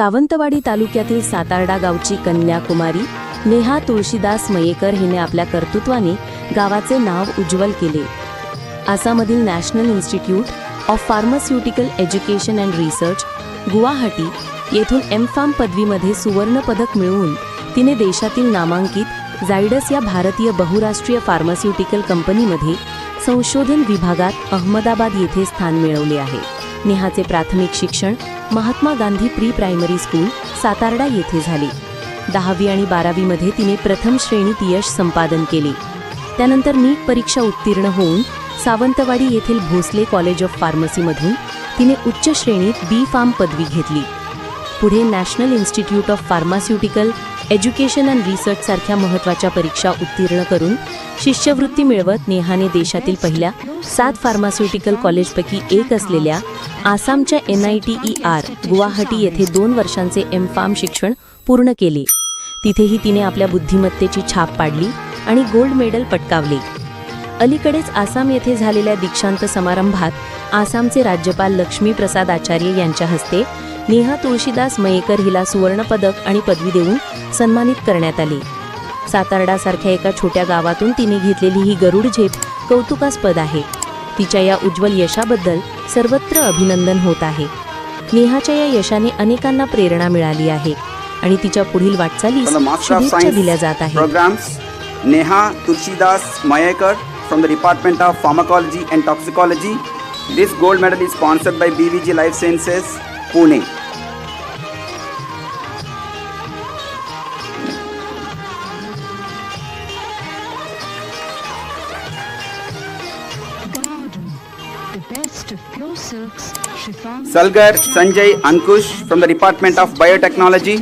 सावंतवाडी तालुक्यातील सातारडा गावची कन्याकुमारी नेहा तुळशीदास मयेकर हिने आपल्या कर्तृत्वाने गावाचे नाव उज्ज्वल केले. आसाममधील national institute of pharmaceutical education and research Guwahati येथून एम फार्म पदवीमध्ये सुवर्णपदक मिळवून तिने देशातील नामांकित झायडस या भारतीय बहुराष्ट्रीय फार्मास्युटिकल कंपनीमध्ये संशोधन विभागात अहमदाबाद येथे स्थान मिळवले आहे. नेहाचे प्राथमिक शिक्षण Mahatma Gandhi pre primary school Satarda येथे झाले. दहावी आणि बारावीमध्ये तिने प्रथम श्रेणीत यश संपादन केले. त्यानंतर नीट परीक्षा उत्तीर्ण होऊन सावंतवाडी येथील भोसले कॉलेज ऑफ फार्मसीमधून तिने उच्च श्रेणीत बी फार्म पदवी घेतली. पुढे national institute of pharmaceutical education and research सारख्या महत्त्वाच्या परीक्षा उत्तीर्ण करून शिष्यवृत्ती मिळवत नेहाने देशातील पहिल्या सात फार्मास्युटिकल कॉलेजपैकी एक असलेल्या आसामच्या N I T E R Guwahati येथे दोन वर्षांचे एम फार्म शिक्षण पूर्ण केले. तिथेही तिने आपल्या बुद्धिमत्तेची छाप पाडली आणि गोल्ड मेडल पटकावले. अलीकडेच आसाम येथे झालेल्या दीक्षांत समारंभात आसामचे राज्यपाल लक्ष्मी प्रसाद आचार्य यांच्या हस्ते नेहा तुळशीदास मयेकर हिला सुवर्णपदक आणि पदवी देऊन सन्मानित करण्यात आले. सातार्डासारख्या एका छोट्या गावातून तिने घेतलेली ही गरुड झेप कौतुकास्पद आहे. तिच्या या उज्ज्वल यशाबद्दल सर्वत्र अभिनंदन होत आहे. नेहाच्या या यशाने अनेकांना प्रेरणा मिळाली आहे आणि तिच्या पुढील शुभेच्छा दिल्या जात programs, Neha Tulsidas Mayekar from the Department of Pharmacology and Toxicology. This gold medal is sponsored by BVG Life Sciences, Chiffon, Salgar Sanjay Ankush from the Department of Biotechnology.